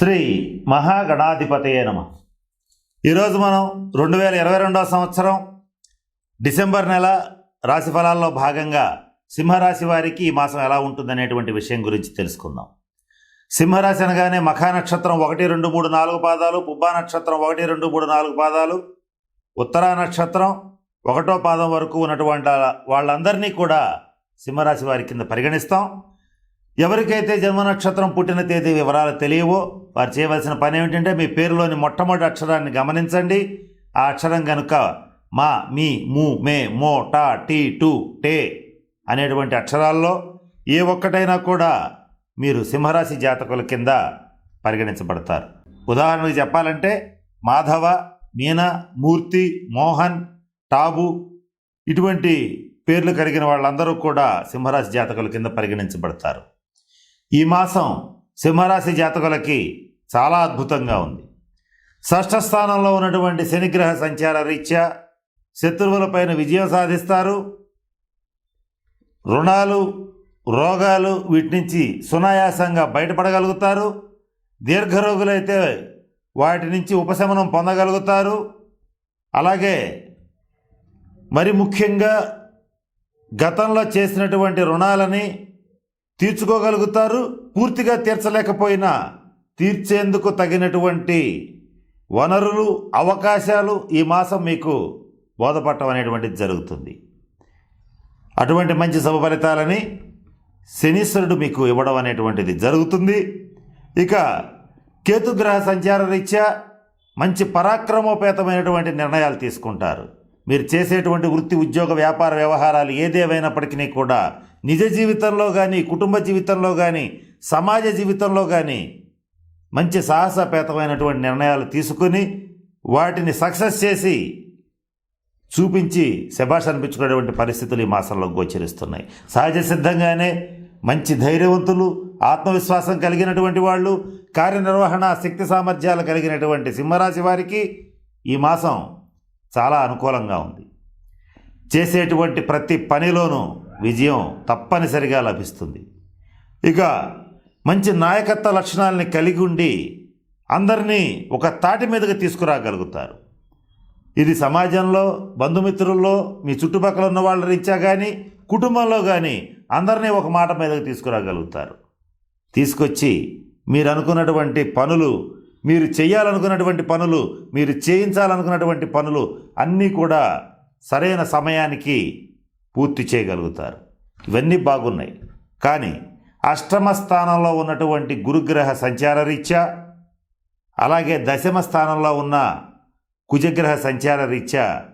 శ్రీ మహాగణాధిపతయే నమ. ఈరోజు మనం రెండు వేల ఇరవై రెండవ సంవత్సరం డిసెంబర్ నెల రాశి ఫలాల్లో భాగంగా సింహరాశి వారికి ఈ మాసం ఎలా ఉంటుందనేటువంటి విషయం గురించి తెలుసుకుందాం. సింహరాశి అనగానే మఖా నక్షత్రం ఒకటి రెండు మూడు నాలుగు పాదాలు పుబ్బా నక్షత్రం ఒకటి రెండు మూడు నాలుగు పాదాలు ఉత్తరా నక్షత్రం ఒకటో పాదం వరకు ఉన్నటువంటి వాళ్ళందరినీ కూడా సింహరాశి వారి కింద పరిగణిస్తాం. ఎవరికైతే జన్మ నక్షత్రం పుట్టిన తేదీ వివరాలు తెలియవో వారు చేయవలసిన పని ఏమిటంటే మీ పేరులోని మొట్టమొదటి అక్షరాన్ని గమనించండి. ఆ అక్షరం కనుక మా మీ ము మే మో టా టీ టు టే అనేటువంటి అక్షరాల్లో ఏ ఒక్కటైనా కూడా మీరు సింహరాశి జాతకుల కింద పరిగణించబడతారు. ఉదాహరణకు చెప్పాలంటే మాధవ మీన మూర్తి మోహన్ టాబు ఇటువంటి పేర్లు కలిగిన వాళ్ళందరూ కూడా సింహరాశి జాతకుల కింద పరిగణించబడతారు. ఈ మాసం సింహరాశి జాతకులకి చాలా అద్భుతంగా ఉంది. షష్ఠ స్థానంలో ఉన్నటువంటి శనిగ్రహ సంచార రీత్యా శత్రువులపైన విజయం సాధిస్తారు. రుణాలు రోగాలు వీటి నుంచి సునాయాసంగా బయటపడగలుగుతారు. దీర్ఘరోగులైతే వాటి నుంచి ఉపశమనం పొందగలుగుతారు. అలాగే మరి ముఖ్యంగా గతంలో చేసినటువంటి రుణాలని తీర్చుకోగలుగుతారు పూర్తిగా తీర్చలేకపోయినా తీర్చేందుకు తగినటువంటి వనరులు అవకాశాలు ఈ మాసం మీకు బోధపడటం అనేటువంటిది జరుగుతుంది. అటువంటి మంచి శుభ ఫలితాలని శనీశ్వరుడు మీకు ఇవ్వడం అనేటువంటిది జరుగుతుంది. ఇక కేతుగ్రహ సంచార రీత్యా మంచి పరాక్రమోపేతమైనటువంటి నిర్ణయాలు తీసుకుంటారు. మీరు చేసేటువంటి వృత్తి ఉద్యోగ వ్యాపార వ్యవహారాలు ఏదేవైనప్పటికీ కూడా నిజ జీవితంలో కానీ కుటుంబ జీవితంలో కానీ సమాజ జీవితంలో కానీ మంచి సాహసపేతమైనటువంటి నిర్ణయాలు తీసుకుని వాటిని సక్సెస్ చేసి చూపించి శభాష్ అనిపించుకునేటువంటి పరిస్థితులు ఈ మాసంలో గోచరిస్తున్నాయి. సహజ సిద్ధంగానే మంచి ధైర్యవంతులు ఆత్మవిశ్వాసం కలిగినటువంటి వాళ్ళు కార్యనిర్వహణ శక్తి సామర్థ్యాలు కలిగినటువంటి సింహరాశి వారికి ఈ మాసం చాలా అనుకూలంగా ఉంది. చేసేటువంటి ప్రతి పనిలోనూ విజయం తప్పనిసరిగా లభిస్తుంది. ఇక మంచి నాయకత్వ లక్షణాలని కలిగి ఉండి అందరినీ ఒక తాటి మీదకి తీసుకురాగలుగుతారు. ఇది సమాజంలో బంధుమిత్రుల్లో మీ చుట్టుపక్కల ఉన్న వాళ్ళ రీత్యా కానీ కుటుంబంలో కానీ అందరినీ ఒక మాట మీదకి తీసుకురాగలుగుతారు. తీసుకొచ్చి మీరు అనుకున్నటువంటి పనులు మీరు చేయాలనుకున్నటువంటి పనులు మీరు చేయించాలనుకున్నటువంటి పనులు అన్నీ కూడా సరైన సమయానికి పూర్తి చేయగలుగుతారు. ఇవన్నీ బాగున్నాయి. కానీ అష్టమ స్థానంలో ఉన్నటువంటి గురుగ్రహ సంచార రీత్యా అలాగే దశమ స్థానంలో ఉన్న కుజగ్రహ సంచార రీత్యా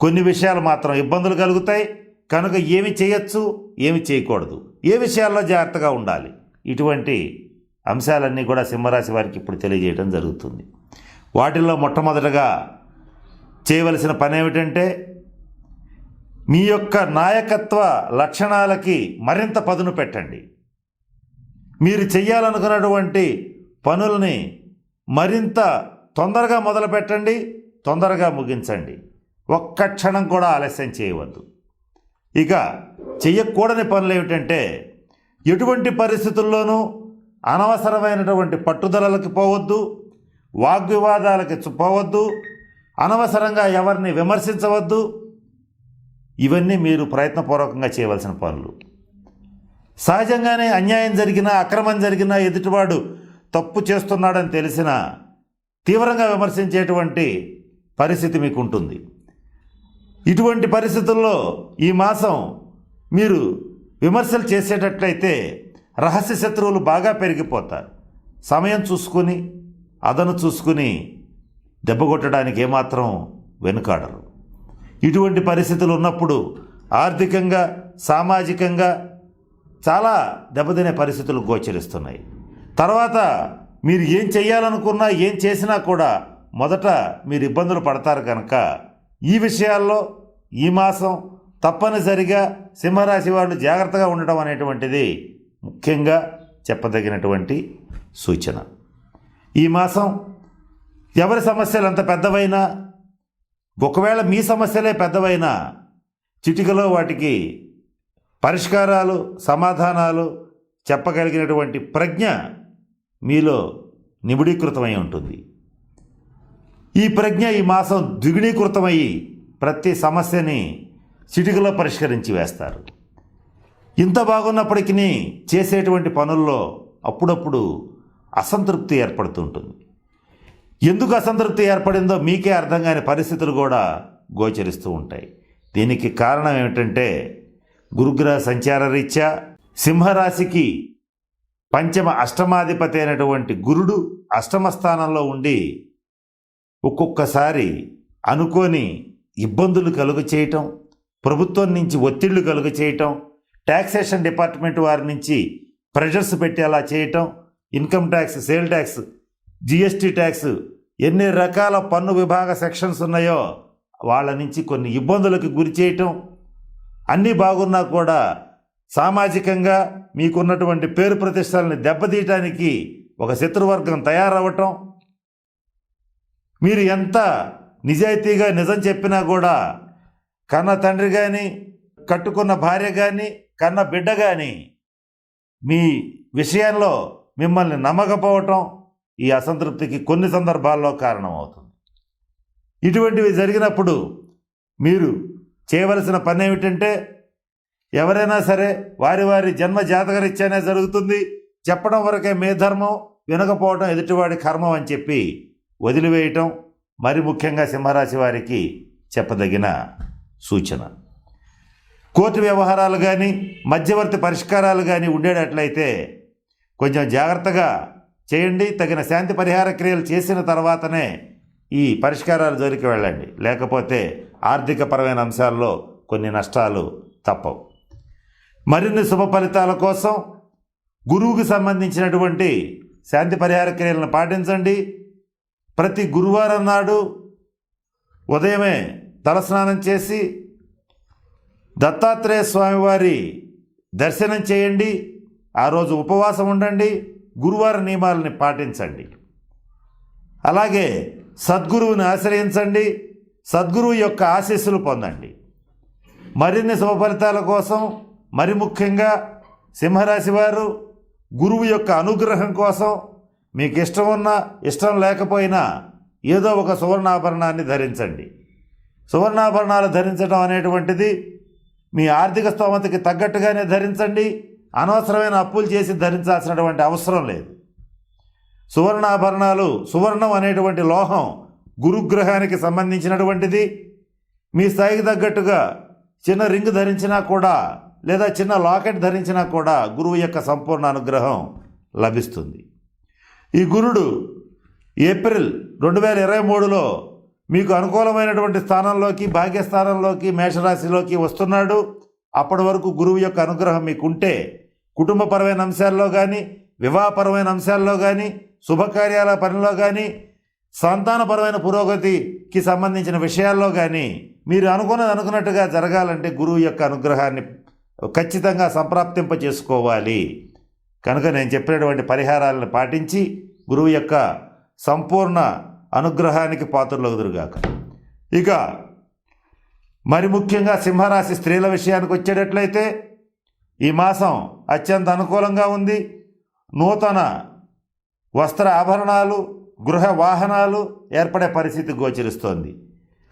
కొన్ని విషయాలు మాత్రం ఇబ్బందులు కలుగుతాయి. కనుక ఏమి చేయొచ్చు ఏమి చేయకూడదు. ఏ విషయాల్లో జాగ్రత్తగా ఉండాలి? ఇటువంటి అంశాలన్నీ కూడా సింహరాశి వారికి ఇప్పుడు తెలియజేయడం జరుగుతుంది. వాటిల్లో మొట్టమొదటగా చేయవలసిన పని ఏమిటంటే మీ యొక్క నాయకత్వ లక్షణాలకి మరింత పదును పెట్టండి. మీరు చెయ్యాలనుకున్నటువంటి పనులని మరింత తొందరగా మొదలు పెట్టండి తొందరగా ముగించండి. ఒక్క క్షణం కూడా ఆలస్యం చేయవద్దు. ఇక చెయ్యకూడని పనులు ఏమిటంటే ఎటువంటి పరిస్థితుల్లోనూ అనవసరమైనటువంటి పట్టుదలలకు పోవద్దు వాగ్వివాదాలకి పోవద్దు అనవసరంగా ఎవరిని విమర్శించవద్దు. ఇవన్నీ మీరు ప్రయత్నపూర్వకంగా చేయవలసిన పనులు. సహజంగానే అన్యాయం జరిగినా అక్రమం జరిగినా ఎదుటివాడు తప్పు చేస్తున్నాడని తెలిసిన తీవ్రంగా విమర్శించేటువంటి పరిస్థితి మీకు ఉంటుంది ఇటువంటి పరిస్థితుల్లో ఈ మాసం మీరు విమర్శలు చేసేటట్లయితే రహస్య శత్రువులు బాగా పెరిగిపోతారు. సమయం చూసుకుని అదను చూసుకుని దెబ్బ కొట్టడానికి ఏమాత్రం వెనుకాడరు. ఇటువంటి పరిస్థితులు ఉన్నప్పుడు ఆర్థికంగా సామాజికంగా చాలా దెబ్బతినే పరిస్థితులు గోచరిస్తున్నాయి. తర్వాత మీరు ఏం చేయాలనుకున్నా ఏం చేసినా కూడా మొదట మీరు ఇబ్బందులు పడతారు కనుక ఈ విషయాల్లో ఈ మాసం తప్పనిసరిగా సింహరాశి వాళ్ళు జాగ్రత్తగా ఉండటం అనేటువంటిది ముఖ్యంగా చెప్పదగినటువంటి సూచన. ఈ మాసం ఎవరి సమస్యలు ఎంత పెద్దవైనా ఒకవేళ మీ సమస్యలే పెద్దవైనా చిటికలో వాటికి పరిష్కారాలు సమాధానాలు చెప్పగలిగినటువంటి ప్రజ్ఞ మీలో నిబుడీకృతమై ఉంటుంది. ఈ ప్రజ్ఞ ఈ మాసం ద్విగుణీకృతమయ్యి ప్రతి సమస్యని చిటికలో పరిష్కరించి వేస్తారు. ఇంత బాగున్నప్పటికీ చేసేటువంటి పనుల్లో అప్పుడప్పుడు అసంతృప్తి ఏర్పడుతుంటుంది ఎందుకు అసంతృప్తి ఏర్పడిందో మీకే అర్థం కాని పరిస్థితులు కూడా గోచరిస్తూ ఉంటాయి. దీనికి కారణం ఏమిటంటే గురుగ్రహ సంచార రీత్యా సింహరాశికి పంచమ అష్టమాధిపతి అయినటువంటి గురుడు అష్టమ స్థానంలో ఉండి ఒక్కొక్కసారి అనుకోని ఇబ్బందులు కలుగు చేయటం ప్రభుత్వం నుంచి ఒత్తిళ్ళు కలుగు చేయటం ట్యాక్సేషన్ డిపార్ట్మెంట్ వారి నుంచి ప్రెషర్స్ పెట్టేలా చేయటం income tax sale tax GST tax ఎన్ని రకాల పన్ను విభాగ సెక్షన్స్ ఉన్నాయో వాళ్ళ నుంచి కొన్ని ఇబ్బందులకు గురి చేయటం అన్నీ బాగున్నా కూడా సామాజికంగా మీకున్నటువంటి పేరు ప్రతిష్టలని దెబ్బతీయటానికి ఒక శత్రువర్గం తయారవ్వటం మీరు ఎంత నిజాయితీగా నిజం చెప్పినా కూడా కన్న తండ్రి కానీ కట్టుకున్న భార్య కానీ కన్న బిడ్డ కానీ మీ విషయంలో మిమ్మల్ని నమ్మకపోవటం ఈ అసంతృప్తికి కొన్ని సందర్భాల్లో కారణమవుతుంది. ఇటువంటివి జరిగినప్పుడు మీరు చేయవలసిన పని ఏమిటంటే ఎవరైనా సరే వారి వారి జన్మ జాతకరీత్యానే జరుగుతుంది. చెప్పడం వరకే మీ ధర్మం వినకపోవటం ఎదుటివాడి కర్మం అని చెప్పి వదిలివేయటం మరి ముఖ్యంగా సింహరాశి వారికి చెప్పదగిన సూచన. కోర్టు వ్యవహారాలు కానీ మధ్యవర్తి పరిష్కారాలు కానీ ఉండేటట్లయితే కొంచెం జాగ్రత్తగా చేయండి. తగిన శాంతి పరిహార క్రియలు చేసిన తర్వాతనే ఈ పరిష్కారాలు జోలికి వెళ్ళండి. లేకపోతే ఆర్థికపరమైన అంశాల్లో కొన్ని నష్టాలు తప్పవు. మరిన్ని శుభ ఫలితాల కోసం గురువుకి సంబంధించినటువంటి శాంతి పరిహార క్రియలను పాటించండి. ప్రతి గురువారం నాడు ఉదయమే తలస్నానం చేసి దత్తాత్రేయ స్వామివారి దర్శనం చేయండి. ఆ రోజు ఉపవాసం ఉండండి. గురువార నియమాలని పాటించండి. అలాగే సద్గురువుని ఆశ్రయించండి. సద్గురువు యొక్క ఆశీస్సులు పొందండి. మరిన్ని శుభఫలితాల కోసం మరి ముఖ్యంగా సింహరాశి వారు గురువు యొక్క అనుగ్రహం కోసం మీకు ఇష్టం ఉన్నా ఇష్టం లేకపోయినా ఏదో ఒక సువర్ణాభరణాన్ని ధరించండి. సువర్ణాభరణాలు ధరించడం అనేటువంటిది మీ ఆర్థిక స్తోమతకి తగ్గట్టుగానే ధరించండి. అనవసరమైన అప్పులు చేసి ధరించాల్సినటువంటి అవసరం లేదు. సువర్ణాభరణాలు సువర్ణం అనేటువంటి లోహం గురుగ్రహానికి సంబంధించినటువంటిది. మీ స్థాయికి తగ్గట్టుగా చిన్న రింగ్ ధరించినా కూడా లేదా చిన్న లాకెట్ ధరించినా కూడా గురువు యొక్క సంపూర్ణ అనుగ్రహం లభిస్తుంది. ఈ గురుడు ఏప్రిల్ రెండు వేల ఇరవై మూడులో మీకు అనుకూలమైనటువంటి స్థానంలోకి భాగ్యస్థానంలోకి మేషరాశిలోకి వస్తున్నాడు. అప్పటి వరకు గురువు యొక్క అనుగ్రహం మీకుంటే కుటుంబపరమైన అంశాల్లో కానీ వివాహపరమైన అంశాల్లో కానీ శుభకార్యాల పనిలో కానీ సంతానపరమైన పురోగతికి సంబంధించిన విషయాల్లో కానీ మీరు అనుకున్నది అనుకున్నట్టుగా జరగాలంటే గురువు యొక్క అనుగ్రహాన్ని ఖచ్చితంగా సంప్రాప్తింప చేసుకోవాలి. కనుక నేను చెప్పినటువంటి పరిహారాలను పాటించి గురువు యొక్క సంపూర్ణ అనుగ్రహానికి పాత్రలగుదురుగాక. ఇక మరి ముఖ్యంగా సింహరాశి స్త్రీల విషయానికి వచ్చేటట్లయితే ఈ మాసం అత్యంత అనుకూలంగా ఉంది. నూతన వస్త్ర ఆభరణాలు గృహ వాహనాలు ఏర్పడే పరిస్థితి గోచరిస్తోంది.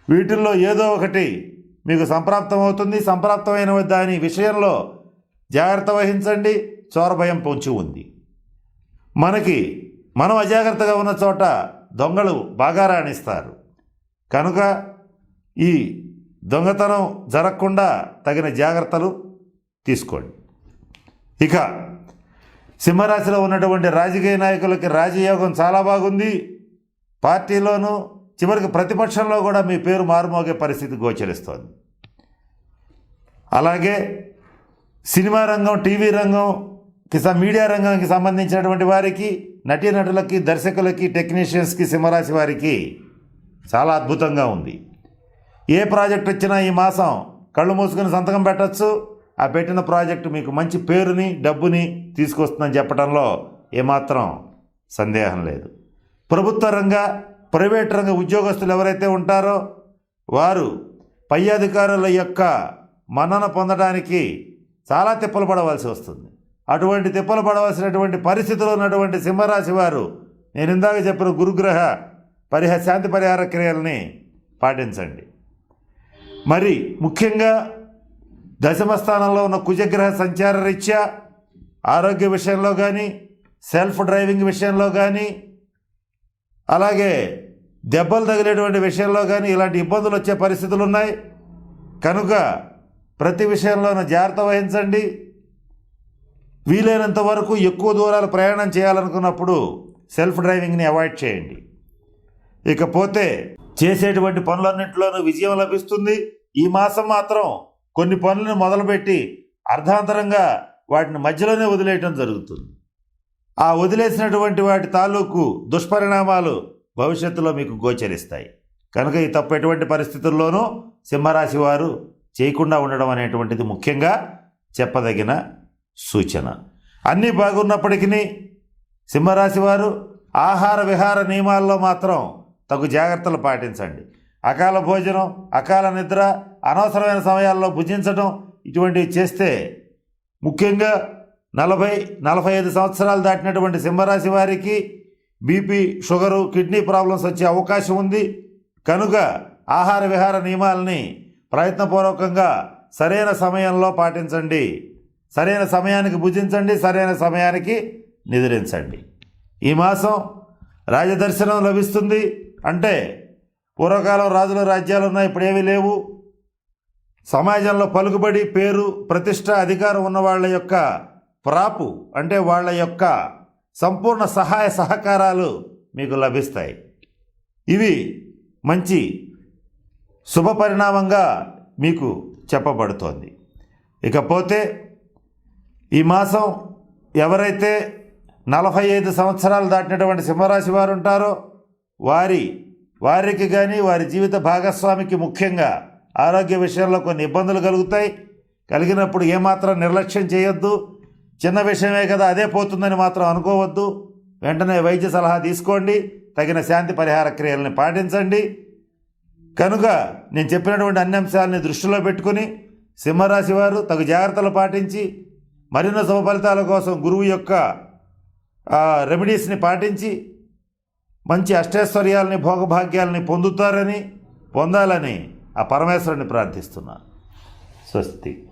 వీటిల్లో ఏదో ఒకటి మీకు సంప్రాప్తమవుతుంది. సంప్రాప్తమైన దాని విషయంలో జాగ్రత్త వహించండి. చోరభయం పొంచి ఉంది. మనకి మనం అజాగ్రత్తగా ఉన్న చోట దొంగలు బాగా రాణిస్తారు. కనుక ఈ దొంగతనం జరగకుండా తగిన జాగ్రత్తలు తీసుకోండి. ఇక సింహరాశిలో ఉన్నటువంటి రాజకీయ నాయకులకి రాజయోగం చాలా బాగుంది. పార్టీలోనూ చివరికి ప్రతిపక్షంలో కూడా మీ పేరు మారుమోగే పరిస్థితి గోచరిస్తోంది. అలాగే సినిమా రంగం టీవీ రంగం మీడియా రంగానికి సంబంధించినటువంటి వారికి నటీనటులకి దర్శకులకి టెక్నీషియన్స్కి సింహరాశి వారికి చాలా అద్భుతంగా ఉంది. ఏ ప్రాజెక్ట్ వచ్చినా ఈ మాసం కళ్ళు మూసుకుని సంతకం పెట్టచ్చు. ఆ పెట్టిన ప్రాజెక్టు మీకు మంచి పేరుని డబ్బుని తీసుకొస్తుందని చెప్పడంలో ఏమాత్రం సందేహం లేదు. ప్రభుత్వ రంగ ప్రైవేట్ రంగ ఉద్యోగస్తులు ఎవరైతే ఉంటారో వారు పై అధికారుల యొక్క మన్నన పొందడానికి చాలా తిప్పలు పడవలసి వస్తుంది. అటువంటి తిప్పలు పడవలసినటువంటి పరిస్థితిలో ఉన్నటువంటి సింహరాశి వారు నేను ఇందాక చెప్పిన గురుగ్రహ పరిహ శాంతి పరిహార క్రియల్ని పాటించండి. మరి ముఖ్యంగా దశమ స్థానంలో ఉన్న కుజగ్రహ సంచార రీత్యా ఆరోగ్య విషయంలో కానీ సెల్ఫ్ డ్రైవింగ్ విషయంలో కానీ అలాగే దెబ్బలు తగిలేటువంటి విషయంలో కానీ ఇలాంటి ఇబ్బందులు వచ్చే పరిస్థితులు ఉన్నాయి. కనుక ప్రతి విషయంలోనూ జాగ్రత్త వహించండి. వీలైనంత వరకు ఎక్కువ దూరాలు ప్రయాణం చేయాలనుకున్నప్పుడు సెల్ఫ్ డ్రైవింగ్ని అవాయిడ్ చేయండి. ఇకపోతే చేసేటువంటి పనులన్నింటిలోనూ విజయం లభిస్తుంది. ఈ మాసం మాత్రం కొన్ని పనులను మొదలుపెట్టి అర్ధాంతరంగా వాటిని మధ్యలోనే వదిలేయటం జరుగుతుంది. ఆ వదిలేసినటువంటి వాటి తాలూకు దుష్పరిణామాలు భవిష్యత్తులో మీకు గోచరిస్తాయి. కనుక ఈ తప్పు ఎటువంటి పరిస్థితుల్లోనూ సింహరాశి వారు చేయకుండా ఉండడం అనేటువంటిది ముఖ్యంగా చెప్పదగిన సూచన. అన్నీ బాగున్నప్పటికీ సింహరాశి వారు ఆహార విహార నియమాల్లో మాత్రం తగు జాగ్రత్తలు పాటించండి. అకాల భోజనం అకాల నిద్ర అనవసరమైన సమయాల్లో భుజించడం ఇటువంటివి చేస్తే ముఖ్యంగా నలభై నలభై ఐదు సంవత్సరాలు దాటినటువంటి సింహరాశి వారికి బీపీ షుగరు కిడ్నీ ప్రాబ్లమ్స్ వచ్చే అవకాశం ఉంది. కనుక ఆహార విహార నియమాలని ప్రయత్నపూర్వకంగా సరైన సమయంలో పాటించండి. సరైన సమయానికి భుజించండి సరైన సమయానికి నిద్రించండి. ఈ మాసం రాజదర్శనం లభిస్తుంది అంటే పూర్వకాలం రాజుల రాజ్యాలు ఉన్నాయి ఇప్పుడేమీ లేవు. సమాజంలో పలుకుబడి పేరు ప్రతిష్ట అధికారం ఉన్న వాళ్ళ యొక్క ప్రాపు అంటే వాళ్ళ యొక్క సంపూర్ణ సహాయ సహకారాలు మీకు లభిస్తాయి. ఇవి మంచి శుభ పరిణామంగా మీకు చెప్పబడుతోంది. ఇకపోతే ఈ మాసం ఎవరైతే నలభై ఐదు సంవత్సరాలు దాటినటువంటి సింహరాశి వారు ఉంటారో వారి వారికి కానీ వారి జీవిత భాగస్వామికి ముఖ్యంగా ఆరోగ్య విషయంలో కొన్ని ఇబ్బందులు కలుగుతాయి. కలిగినప్పుడు ఏమాత్రం నిర్లక్ష్యం చేయొద్దు. చిన్న విషయమే కదా అదే పోతుందని మాత్రం అనుకోవద్దు. వెంటనే వైద్య సలహా తీసుకోండి. తగిన శాంతి పరిహార క్రియల్ని పాటించండి. కనుక నేను చెప్పినటువంటి అన్ని అంశాలని దృష్టిలో పెట్టుకుని సింహరాశి వారు తగు జాగ్రత్తలు పాటించి మరిన్న శుభ ఫలితాల కోసం గురువు యొక్క రెమెడీస్ని పాటించి మంచి అష్టైశ్వర్యాలని భోగభాగ్యాలని పొందుతారని పొందాలని ఆ పరమేశ్వరుని ప్రార్థిస్తున్నాను స్వస్తి.